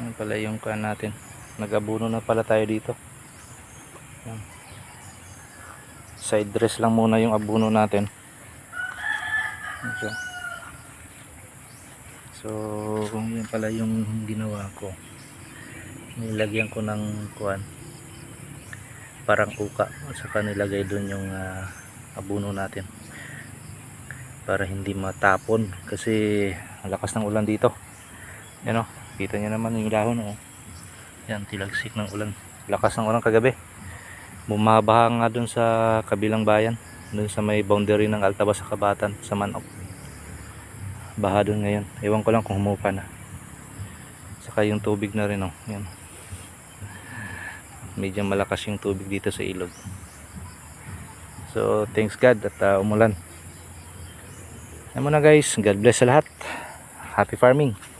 Yan pala yung kan natin. Nag-abuno na pala tayo dito. Yan. Side dress lang muna yung abuno natin. Siya. So, yan pala yung ginawa ko. Nilagyan ko ng kuan parang uka at saka nilagay doon yung ah, abuno natin para hindi matapon kasi lakas ng ulan dito yan o kita nyo naman yung dahon o yan tilagsik ng ulan. Lakas ng ulan kagabi. Bumabaha nga doon sa kabilang bayan doon sa may boundary ng Altabas sa Kabatan sa Manok. Baha doon ngayon. Ewan ko lang kung humupa na. Saka yung tubig na rin o yan. Medyo malakas yung tubig dito sa ilog. So thanks God at uh, umulan. Yan muna guys. God bless sa lahat. Happy farming